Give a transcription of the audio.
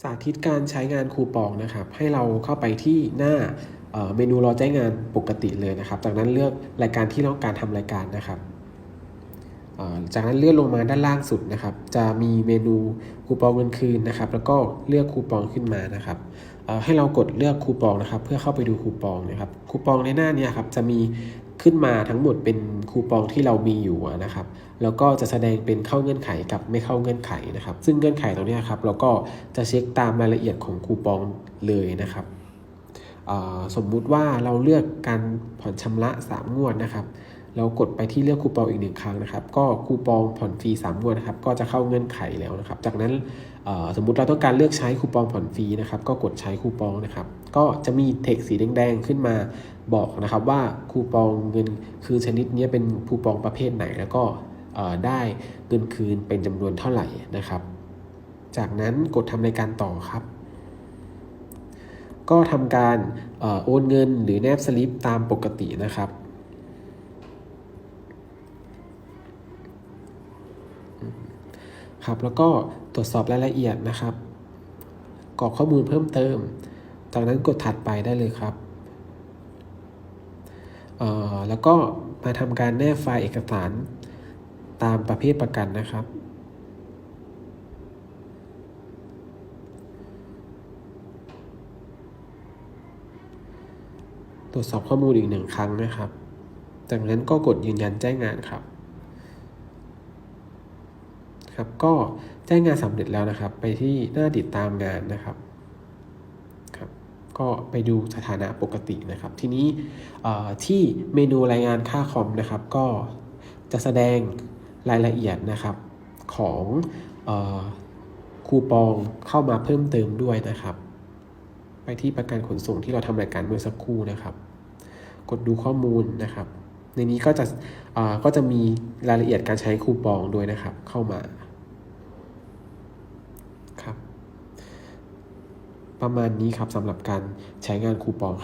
สาธิตการใช้งานคูปองนะครับ ให้เราเข้าไปที่หน้าเมนูรอใช้งงานปกติเลยนะครับ จากนั้นเลือกรายการที่ต้องการทำรายการนะครับ จากนั้นเลื่อนลงมาด้านล่างสุดนะครับ จะมีเมนูคูปองเงินคืนนะครับ แล้วก็เลือกคูปองขึ้นมานะครับ ให้เรากดเลือกคูปองนะครับ เพื่อเข้าไปดูคูปองนะครับ คูปองในหน้านี้ครับจะมี ขึ้นมาทั้งหมดเป็นคูปองที่เรามีอยู่นะครับแล้วก็จะแสดงเป็นเข้าเงื่อนไขกับไม่เข้าเงื่อนไขนะครับ ซึ่งเงื่อนไขตรงเนี้ยครับเราก็จะเช็คตามรายละเอียดของคูปองเลยนะครับสมมุติว่าเราเลือกการผ่อนชำระ 3 งวดนะครับ เรากดไปที่เลือกคูปองอีกหนึ่งครั้งนะครับ ก็คูปองผ่อนฟรี3งวดนะครับ ก็จะเข้าเงื่อนไขแล้วนะครับ จากนั้นสมมุติเราต้องการเลือกใช้คูปองผ่อนฟรีนะครับ ก็กดใช้คูปองนะครับ ก็จะมีเทคสีแดงๆขึ้นมาบอกนะครับว่าคูปองเงินคือชนิดนี้เป็นคูปองประเภทไหน แล้วก็ได้เงินคืนเป็นจำนวนเท่าไหร่นะครับ จากนั้นกดทำรายการต่อครับก็ทำการโอนเงินหรือแนบสลิปตามปกตินะครับ ครับแล้วก็ตรวจสอบรายละเอียดนะครับกรอกข้อมูลเพิ่มเติม จากนั้นกดถัดไปได้เลยครับแล้วก็มาทำการแนบไฟล์เอกสารตามประเภทประกันนะครับ ตรวจสอบข้อมูลอีกหนึ่งครั้งนะครับ จากนั้นก็กดยืนยันแจ้งงานครับ ครับก็แจ้งงานสำเร็จแล้วนะครับ ไปที่หน้าติดตามงานนะครับครับ ก็ไปดูสถานะปกตินะครับ ทีนี้ที่เมนูรายงานค่าคอมนะครับ ก็จะแสดงรายละเอียดนะครับของออคูปองเข้ามาเพิ่มเติมด้วยนะครับ ไปที่ประกันขนส่งที่เราทำรายการเมื่อสักครู่นะครับ กดดูข้อมูลนะครับ ในนี้ก็จะก็จะมีรายละเอียดการใช้คูปองด้วยนะครับ เข้ามาครับ ประมาณนี้ครับสำหรับการใช้งานคูปองครับ